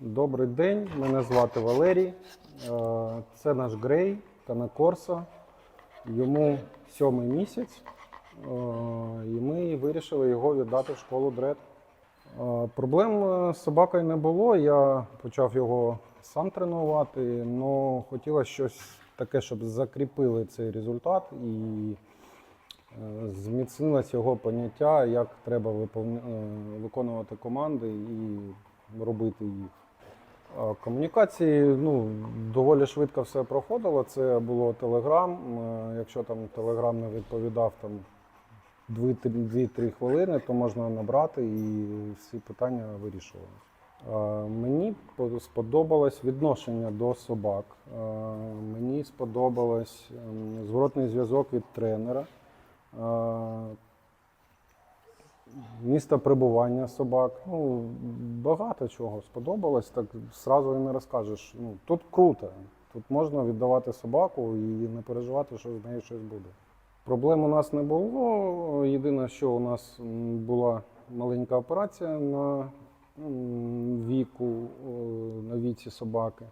Добрий день, мене звати Валерій. Е, Це наш грей Канакорсо. Йому сьомий місяць, е, і ми вирішили його віддати в школу дред. Е, Проблем з собакою не було. Я почав його сам тренувати, але хотілося щось таке, щоб закріпили цей результат і зміцнилось його поняття, як треба виконувати команди і робити їх. Комунікації ну, доволі швидко все проходило. Це було Телеграм. Е, Якщо там Телеграм не відповідав там 2-3 хвилини, то можна набрати і всі питання вирішували. Е, Мені сподобалось відношення до собак. Е, Мені сподобалось ем, зворотний зв'язок від тренера. Е, Місто прибування собак. Ну, багато чого сподобалось, так зразу і не розкажеш. Ну, тут круто. Тут можна віддавати собаку і не переживати, що з нею щось буде. Проблем у нас не було. Єдине, що у нас була маленька операція на віку, на віці собаки.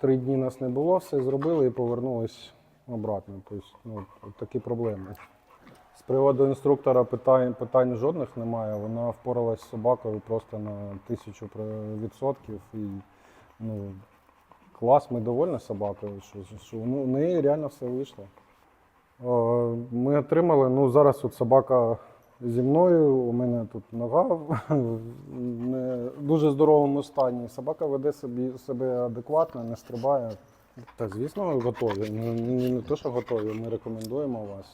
Три дні нас не було, все зробили і повернулись обратно. Тобто, ну, такі проблеми. З приводу інструктора питань, питань жодних немає. Вона впоралась з собакою просто на тисячу відсотків. І ну, клас, ми довольні собакою, що, що ну, у неї реально все вийшло. Е, Ми отримали, ну зараз от собака зі мною, у мене тут нога в не дуже здоровому стані. Собака веде собі, себе адекватно, не стрибає. Та звісно, готові. Не, не, не те, що готові, ми рекомендуємо вас.